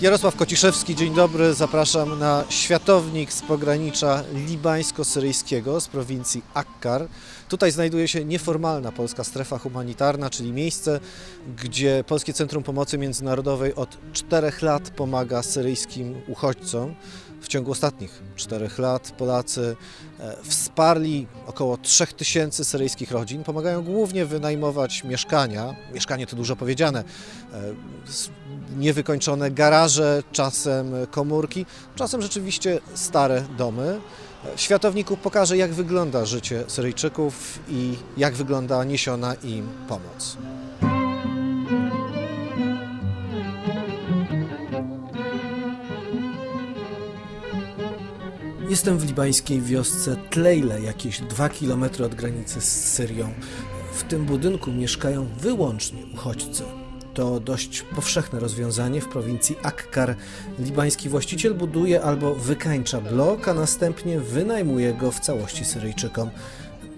Jarosław Kociszewski, dzień dobry. Zapraszam na światownik z pogranicza libańsko-syryjskiego z prowincji Akkar. Tutaj znajduje się nieformalna polska strefa humanitarna, czyli miejsce, gdzie Polskie Centrum Pomocy Międzynarodowej od czterech lat pomaga syryjskim uchodźcom. W ciągu ostatnich czterech lat Polacy e, wsparli około 3000 syryjskich rodzin. Pomagają głównie wynajmować mieszkania. Mieszkanie to dużo powiedziane. E, Niewykończone garaże, czasem komórki, czasem rzeczywiście stare domy. W światowniku pokażę, jak wygląda życie Syryjczyków i jak wygląda niesiona im pomoc. Jestem w libańskiej wiosce Tlejle, jakieś 2 km od granicy z Syrią. W tym budynku mieszkają wyłącznie uchodźcy. To dość powszechne rozwiązanie w prowincji Akkar. Libański właściciel buduje albo wykańcza blok, a następnie wynajmuje go w całości Syryjczykom.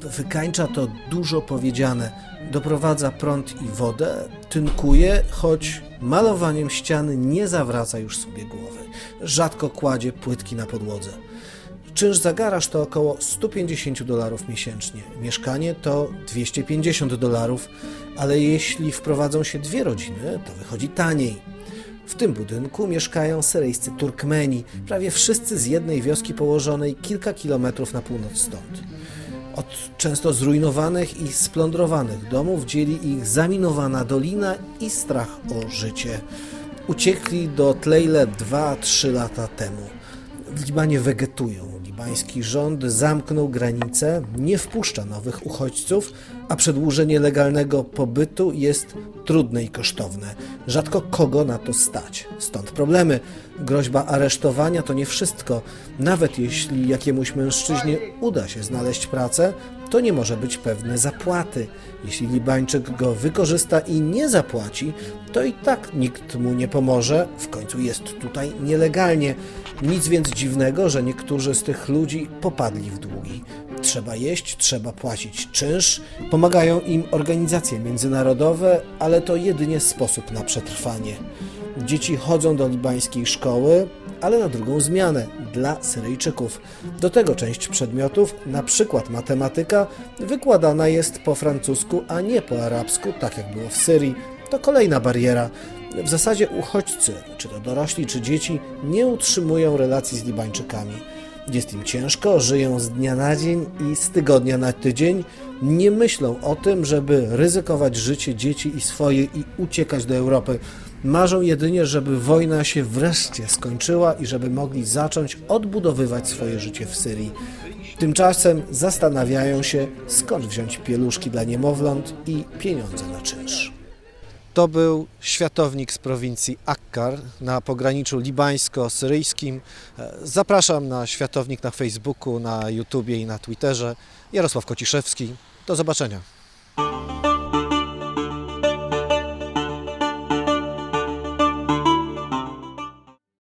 Wykańcza to dużo powiedziane. Doprowadza prąd i wodę, tynkuje, choć malowaniem ściany nie zawraca już sobie głowy. Rzadko kładzie płytki na podłodze. Czynsz za garaż to około 150 dolarów miesięcznie. Mieszkanie to 250 dolarów, ale jeśli wprowadzą się dwie rodziny, to wychodzi taniej. W tym budynku mieszkają syryjscy Turkmeni, prawie wszyscy z jednej wioski położonej kilka kilometrów na północ stąd. Od często zrujnowanych i splądrowanych domów dzieli ich zaminowana dolina i strach o życie. Uciekli do Tlejle 2-3 lata temu. W Libanie wegetują. Libański rząd zamknął granice, nie wpuszcza nowych uchodźców, a przedłużenie legalnego pobytu jest trudne i kosztowne. Rzadko kogo na to stać. Stąd problemy. Groźba aresztowania to nie wszystko. Nawet jeśli jakiemuś mężczyźnie uda się znaleźć pracę, to nie może być pewne zapłaty. Jeśli Libańczyk go wykorzysta i nie zapłaci, to i tak nikt mu nie pomoże, w końcu jest tutaj nielegalnie. Nic więc dziwnego, że niektórzy z tych ludzi popadli w długi. Trzeba jeść, trzeba płacić czynsz, pomagają im organizacje międzynarodowe, ale to jedynie sposób na przetrwanie. Dzieci chodzą do libańskiej szkoły, ale na drugą zmianę dla Syryjczyków. Do tego część przedmiotów, na przykład matematyka, wykładana jest po francusku, a nie po arabsku, tak jak było w Syrii. To kolejna bariera. W zasadzie uchodźcy, czy to dorośli, czy dzieci, nie utrzymują relacji z Libańczykami. Jest im ciężko, żyją z dnia na dzień i z tygodnia na tydzień. Nie myślą o tym, żeby ryzykować życie dzieci i swoje i uciekać do Europy. Marzą jedynie, żeby wojna się wreszcie skończyła i żeby mogli zacząć odbudowywać swoje życie w Syrii. Tymczasem zastanawiają się, skąd wziąć pieluszki dla niemowląt i pieniądze na czynsz. To był światownik z prowincji Akkar na pograniczu libańsko-syryjskim. E, Zapraszam na światownik na Facebooku, na YouTubie i na Twitterze. Jarosław Kociszewski. Do zobaczenia.